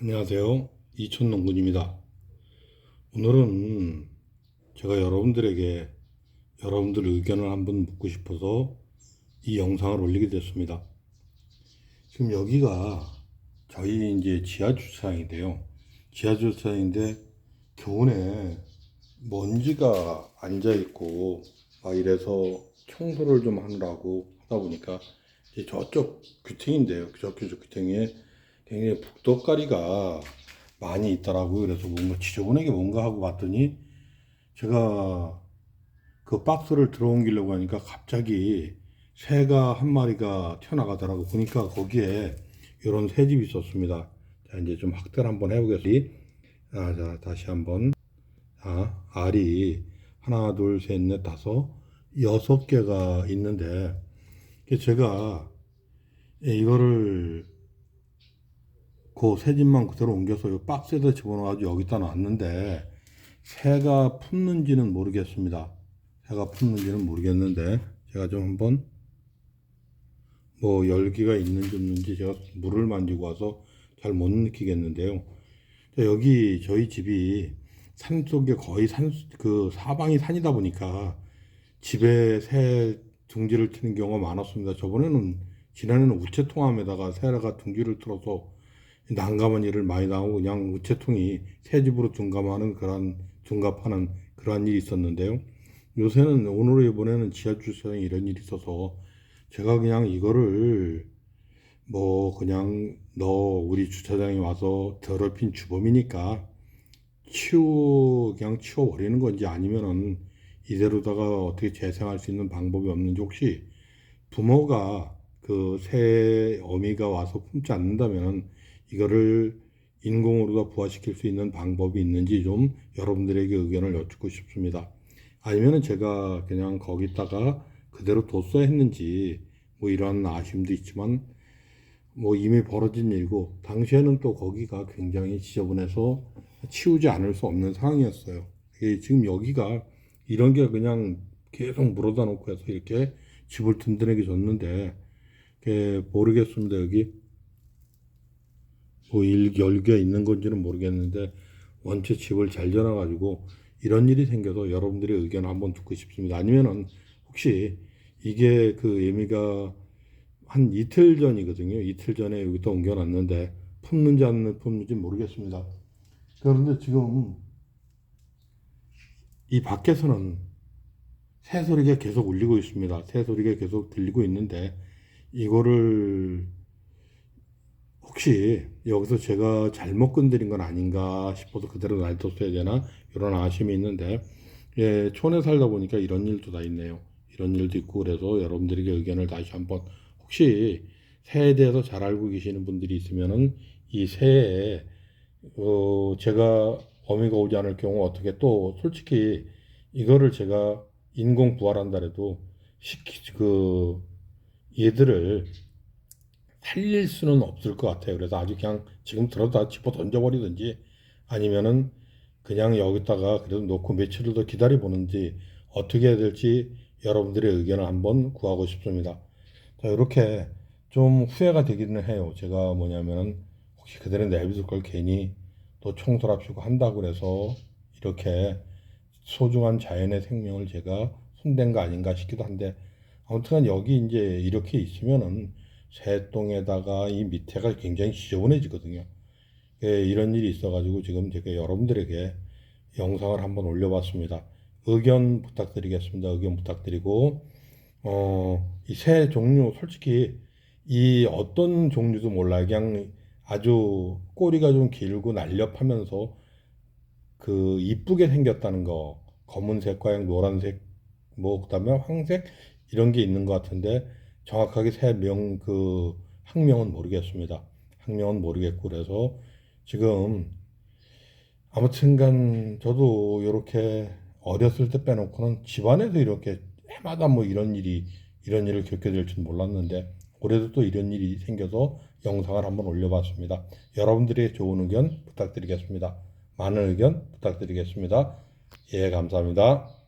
안녕하세요. 이촌농군입니다. 오늘은 제가 여러분들에게 여러분들 의견을 한번 묻고 싶어서 이 영상을 올리게 됐습니다. 지금 여기가 저희 이제 지하 주차장인데요. 지하 주차장인데 교원에 먼지가 앉아 있고 막 이래서 청소를 좀 하느라고 하다 보니까 저쪽 규팅인데요. 저쪽 규팅에 굉장히 북덕가리가 많이 있더라고요. 그래서 뭔가 지저분하게 뭔가 하고 봤더니 제가 그 박스를 들어옮기려고 하니까 갑자기 새가 한 마리가 튀어나가더라고. 보니까 거기에 이런 새집이 있었습니다. 자, 이제 좀 확대를 한번 해보겠습니다. 아, 자, 다시 한번. 자, 알이 하나, 둘, 셋, 넷, 다섯, 여섯 개가 있는데, 제가 이거를 그 새집만 그대로 옮겨서 이 박스에다 집어넣어가지고 여기다 놨는데 새가 품는지는 모르겠습니다. 새가 품는지는 모르겠는데 제가 좀 한번 뭐 열기가 있는지 없는지 제가 물을 만지고 와서 잘 못 느끼겠는데요. 자, 여기 저희 집이 산 속에 거의 산 그 사방이 산이다 보니까 집에 새 둥지를 트는 경우가 많았습니다. 저번에는 지난해는 우체통함에다가 새가 둥지를 틀어서 난감한 일을 많이 당하고 그냥 우체통이 새 집으로 둔감하는 그런 둔갑하는 그러한 일이 있었는데요. 요새는 오늘 이번에는 지하 주차장에 이런 일이 있어서 제가 그냥 이거를 뭐 그냥 너 우리 주차장에 와서 더럽힌 주범이니까 치우 그냥 치워 버리는 건지 아니면은 이대로다가 어떻게 재생할 수 있는 방법이 없는지 혹시 부모가 그 새 어미가 와서 품지 않는다면은 이거를 인공으로 다 부화시킬 수 있는 방법이 있는지 좀 여러분들에게 의견을 여쭙고 싶습니다. 아니면은 제가 그냥 거기다가 그대로 뒀어야 했는지 뭐 이런 아쉬움도 있지만 뭐 이미 벌어진 일이고 당시에는 또 거기가 굉장히 지저분해서 치우지 않을 수 없는 상황이었어요. 지금 여기가 이런 게 그냥 계속 물어다 놓고 해서 이렇게 집을 든든하게 줬는데 이게 모르겠습니다. 여기 뭐 일, 열기가 있는 건지는 모르겠는데 원체 집을 잘 지어놔가지고 이런 일이 생겨서 여러분들의 의견 한번 듣고 싶습니다. 아니면은 혹시 이게 그 예미가 한 이틀 전이거든요. 이틀 전에 여기다 옮겨놨는데 품는지 안 품는지 모르겠습니다. 그런데 지금 이 밖에서는 새 소리가 계속 울리고 있습니다. 새 소리가 계속 들리고 있는데 이거를 혹시 여기서 제가 잘못 건드린 건 아닌가 싶어서 그대로 놔뒀어야 되나 이런 아쉬움이 있는데 예, 촌에 살다 보니까 이런 일도 다 있네요. 이런 일도 있고 그래서 여러분들에게 의견을 다시 한번 혹시 새에 대해서 잘 알고 계시는 분들이 있으면은 이 새에 어, 제가 어미가 오지 않을 경우 어떻게 또 솔직히 이거를 제가 인공 부활한다 해도 시키 그 얘들을 살릴 수는 없을 것 같아요. 그래서 아주 그냥 지금 들어다 집어 던져버리든지 아니면은 그냥 여기다가 그래도 놓고 며칠을 더 기다려 보는지 어떻게 해야 될지 여러분들의 의견을 한번 구하고 싶습니다. 자, 이렇게 좀 후회가 되기는 해요. 제가 뭐냐면은 혹시 그대로 내비둘 걸 괜히 또 청소랍시고 한다고 그래서 이렇게 소중한 자연의 생명을 제가 손댄 거 아닌가 싶기도 한데 아무튼 여기 이제 이렇게 있으면은 새똥에다가 이 밑에가 굉장히 지저분해지거든요. 예, 이런 일이 있어가지고 지금 제가 여러분들에게 영상을 한번 올려봤습니다. 의견 부탁드리겠습니다. 의견 부탁드리고 어, 이 새 종류 솔직히 이 어떤 종류도 몰라요. 그냥 아주 꼬리가 좀 길고 날렵하면서 그 이쁘게 생겼다는 거 검은색과 노란색 뭐 그 다음에 황색 이런 게 있는 것 같은데 정확하게 새명그 학명은 모르겠습니다. 학명은 모르겠고 그래서 지금 아무튼간 저도 이렇게 어렸을 때 빼놓고는 집안에서 이렇게 해마다 뭐 이런 일이 이런 일을 겪게 될 줄 몰랐는데 올해도 또 이런 일이 생겨서 영상을 한번 올려봤습니다. 여러분들의 좋은 의견 부탁드리겠습니다. 많은 의견 부탁드리겠습니다. 예, 감사합니다.